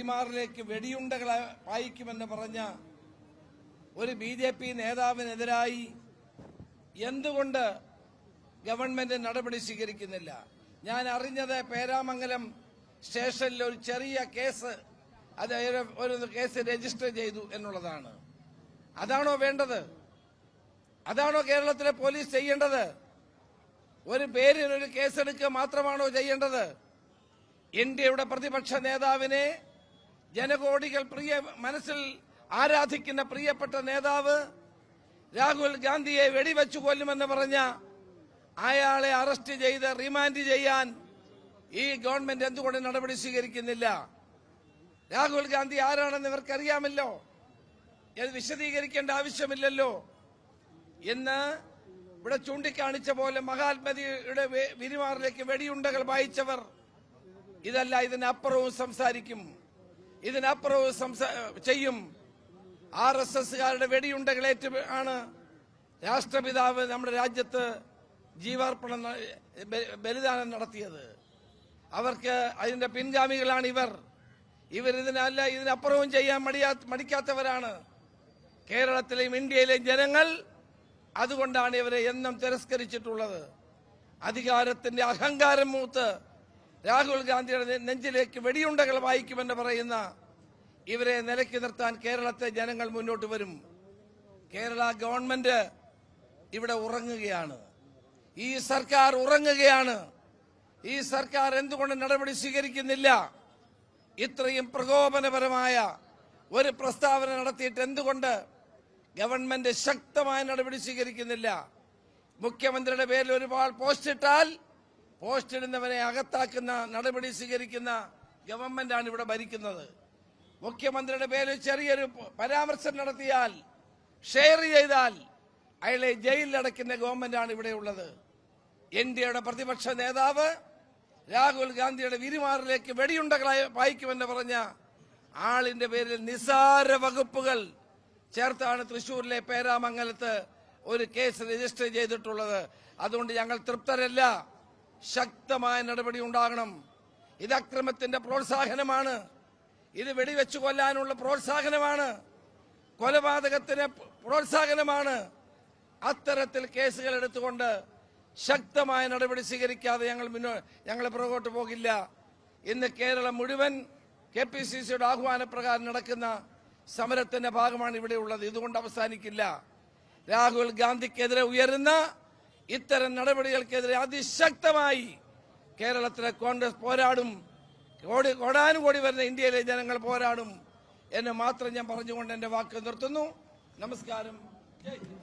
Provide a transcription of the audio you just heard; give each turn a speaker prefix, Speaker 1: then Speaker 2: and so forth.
Speaker 1: വിരിമാറിലേക്ക് വെടിയുണ്ടകൾ പായിക്കുമെന്ന് പറഞ്ഞ ഒരു B J P നേതാവിനെതിരായി എന്തുകൊണ്ട് ഗവൺമെന്റ് നടപടി സ്വീകരിക്കുന്നില്ല? ഞാൻ അറിഞ്ഞത് പേരാമംഗലം സ്റ്റേഷനിൽ ഒരു ചെറിയ കേസ് അത് ഒരു കേസ് രജിസ്റ്റർ ചെയ്തു എന്നുള്ളതാണ്. അതാണോ വേണ്ടത്? അതാണോ കേരളത്തിലെ പോലീസ് ചെയ്യേണ്ടത്? ഒരു പേരിൽ ഒരു കേസെടുക്കുക മാത്രമാണോ ചെയ്യേണ്ടത്? ഇന്ത്യയുടെ പ്രതിപക്ഷ നേതാവിനെ ജനകോടികൾ പ്രിയ മനസ്സിൽ ആരാധിക്കുന്ന പ്രിയപ്പെട്ട നേതാവ് രാഹുൽ ഗാന്ധിയെ വെടിവെച്ചു കൊല്ലുമെന്ന് പറഞ്ഞ അയാളെ അറസ്റ്റ് ചെയ്ത് റിമാൻഡ് ചെയ്യാൻ ഈ ഗവൺമെന്റ് എന്തുകൊണ്ട് നടപടി സ്വീകരിക്കുന്നില്ല? രാഹുൽ ഗാന്ധി ആരാണെന്ന് ഇവർക്കറിയാമല്ലോ. ഇത് വിശദീകരിക്കേണ്ട ആവശ്യമില്ലല്ലോ. ഇന്ന് ഇവിടെ ചൂണ്ടിക്കാണിച്ച പോലെ മഹാത്മതിയുടെ വിരിമാറിലേക്ക് വെടിയുണ്ടകൾ വായിച്ചവർ ഇതല്ല ഇതിനപ്പുറവും സംസാരിക്കും. ഇതിനപ്പുറവും സംസാ ചെയ്യും. ആർ എസ് എസ്സുകാരുടെ വെടിയുണ്ടകളേറ്റ് ആണ്. രാഷ്ട്രപിതാവ് നമ്മുടെ രാജ്യത്ത് ജീവാർപ്പണം ബലിദാനം നടത്തിയത്. അവർക്ക് അതിന്റെ പിൻഗാമികളാണ് ഇവർ ഇതിനല്ല ഇതിനപ്പുറവും ചെയ്യാൻ മടിയാ മടിക്കാത്തവരാണ്. കേരളത്തിലെയും ഇന്ത്യയിലെയും ജനങ്ങൾ അതുകൊണ്ടാണ് ഇവരെ എന്നും തിരസ്കരിച്ചിട്ടുള്ളത്. അധികാരത്തിന്റെ അഹങ്കാരം മൂത്ത് രാഹുൽ ഗാന്ധിയുടെ നെഞ്ചിലേക്ക് വെടിയുണ്ടകൾ വായിക്കുമെന്ന് പറയുന്ന ഇവരെ നിലയ്ക്ക് നിർത്താൻ കേരളത്തെ ജനങ്ങൾ മുന്നോട്ട് വരും. കേരള ഗവൺമെന്റ് ഇവിടെ ഉറങ്ങുകയാണ്. ഈ സർക്കാർ ഉറങ്ങുകയാണ്. ഈ സർക്കാർ എന്തുകൊണ്ട് നടപടി സ്വീകരിക്കുന്നില്ല? ഇത്രയും പ്രകോപനപരമായ ഒരു പ്രസ്താവന നടത്തിയിട്ട് എന്തുകൊണ്ട് ഗവൺമെന്റ് ശക്തമായ നടപടി സ്വീകരിക്കുന്നില്ല? മുഖ്യമന്ത്രിയുടെ പേരിൽ ഒരുപാട് പോസ്റ്റ് ഇട്ടാൽ പോസ്റ്റ് ഇടുന്നവരെ അകത്താക്കുന്ന നടപടി സ്വീകരിക്കുന്ന ഗവൺമെന്റാണ് ഇവിടെ ഭരിക്കുന്നത്. മുഖ്യമന്ത്രിയുടെ പേരിൽ ചെറിയൊരു പരാമർശം നടത്തിയാൽ ഷെയർ ചെയ്താൽ അയാളെ ജയിലിൽ അടയ്ക്കുന്ന ഗവൺമെന്റാണ് ഇവിടെ ഉള്ളത്. ഇന്ത്യയുടെ പ്രതിപക്ഷ നേതാവ് രാഹുൽ ഗാന്ധിയുടെ വിരിമാറിലേക്ക് വെടിയുണ്ടകളായി വായിക്കുമെന്ന് പറഞ്ഞ ആളിന്റെ പേരിൽ നിസാര വകുപ്പുകൾ ചേർത്താണ് തൃശൂരിലെ പേരാമംഗലത്ത് ഒരു കേസ് രജിസ്റ്റർ ചെയ്തിട്ടുള്ളത്. അതുകൊണ്ട് ഞങ്ങൾ തൃപ്തരല്ല. ശക്തമായ നടപടി ഉണ്ടാകണം. ഇത് അക്രമത്തിന്റെ പ്രോത്സാഹനമാണ്. ഇത് വെടിവെച്ചു കൊല്ലാനുള്ള പ്രോത്സാഹനമാണ്. കൊലപാതകത്തിന് പ്രോത്സാഹനമാണ്. അത്തരത്തിൽ കേസുകൾ എടുത്തുകൊണ്ട് ശക്തമായ നടപടി സ്വീകരിക്കാതെ ഞങ്ങൾ മുന്നോ ഞങ്ങൾ പുറകോട്ട് പോകില്ല. ഇന്ന് കേരളം മുഴുവൻ കെ പി സി സിയുടെ ആഹ്വാനപ്രകാരം നടക്കുന്ന സമരത്തിന്റെ ഭാഗമാണ് ഇവിടെ ഉള്ളത്. ഇതുകൊണ്ട് അവസാനിക്കില്ല. രാഹുൽ ഗാന്ധിക്കെതിരെ ഉയരുന്ന ഇത്തരം നടപടികൾക്കെതിരെ അതിശക്തമായി കേരളത്തിലെ കോൺഗ്രസ് പോരാടും. കോടി കോടാനുകോടി വരുന്ന ഇന്ത്യയിലെ ജനങ്ങൾ പോരാടും. എന്ന് മാത്രം ഞാൻ പറഞ്ഞുകൊണ്ട് എന്റെ വാക്ക് നിർത്തുന്നു. നമസ്കാരം. ജയ്.